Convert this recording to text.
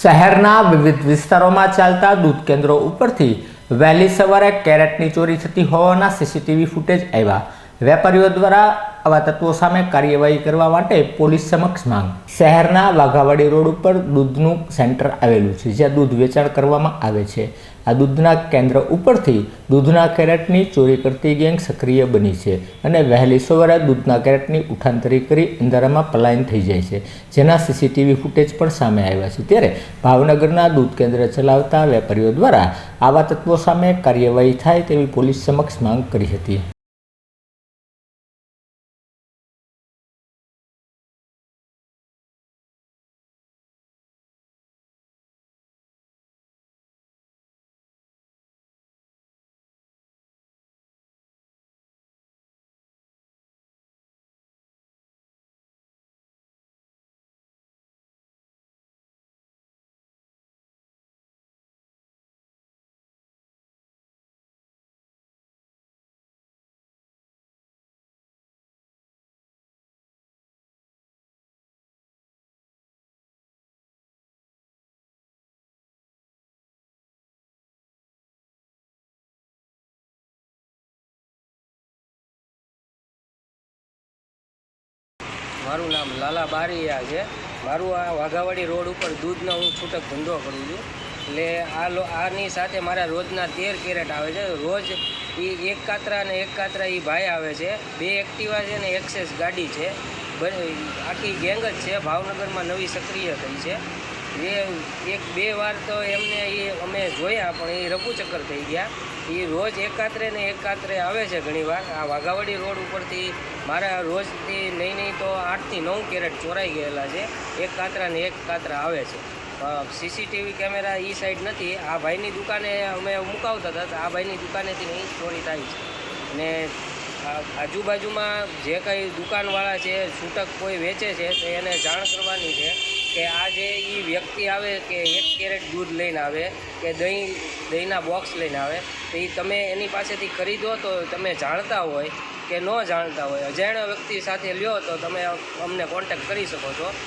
શહેરના વિવિધ વિસ્તારોમાં ચાલતા દૂધ કેન્દ્રો ઉપરથી વહેલી સવારે કેરેટની ચોરી થતી હોવાના સીસીટીવી ફૂટેજ આવ્યા. વેપારીઓ દ્વારા આવા તત્વો સામે કાર્યવાહી કરવા માટે પોલીસ સમક્ષ માંગ. શહેરના વાઘાવાડી રોડ ઉપર દૂધનું સેન્ટર આવેલું છે, જ્યાં દૂધ વેચાણ કરવામાં આવે છે. આ દૂધના કેન્દ્ર ઉપરથી દૂધના કેરેટની ચોરી કરતી ગેંગ સક્રિય બની છે અને વહેલી સવારે દૂધના કેરેટની ઉઠાંતરી કરી અંધારામાં પલાયન થઈ જાય છે. જેના સીસીટીવી ફૂટેજ પણ સામે આવ્યા છે. ત્યારે ભાવનગરના દૂધ કેન્દ્ર ચલાવતા વેપારીઓ દ્વારા આવા તત્વો સામે કાર્યવાહી થાય તેવી પોલીસ સમક્ષ માંગ કરી હતી. મારું નામ લાલા બારીયા છે. મારું આ વાઘાવાડી રોડ ઉપર દૂધનો હું છૂટક ધંધો કરું છું. એટલે આ લો આની સાથે મારા રોજના તેર કેરેટ આવે છે. રોજ એ એક કાતરા અને એક કાતરા એ ભાઈ આવે છે. બે એક્ટિવા છે ને એક્સેસ ગાડી છે. આખી ગેંગ જ છે. ભાવનગરમાં નવી સક્રિય થઈ છે. એ એક બે વાર તો એમને એ અમે જોયા, પણ એ રફુચક્કર થઈ ગયા. એ રોજ એકાત્રે ને એકાત્રે આવે છે ઘણીવાર. આ વાઘાવાડી રોડ ઉપરથી મારા રોજથી નહીં નહીં આઠથી નવ કેરેટ ચોરાઈ ગયેલા છે. એક કાતરા ને એક કાતરા આવે છે. સીસીટીવી કેમેરા એ સાઈડ નથી. આ ભાઈની દુકાને અમે મુકાવતા હતા આ ભાઈની દુકાનેથી નહીં ચોરી થાય છે. અને આજુબાજુમાં જે કંઈ દુકાનવાળા છે, છૂટક કોઈ વેચે છે, તો એને જાણ કરવાની છે કે આ જે એ વ્યક્તિ આવે કે એક કેરેટ દૂધ લઈને આવે, કે દહીં, દહીંના બોક્સ લઈને આવે, તો એ તમે એની પાસેથી ખરીદો તો તમે જાણતા હોય કે ન જાણતા હોય. અજાણ્યા વ્યક્તિ સાથે લ્યો તો તમે અમને કોન્ટેક્ટ કરી શકો છો.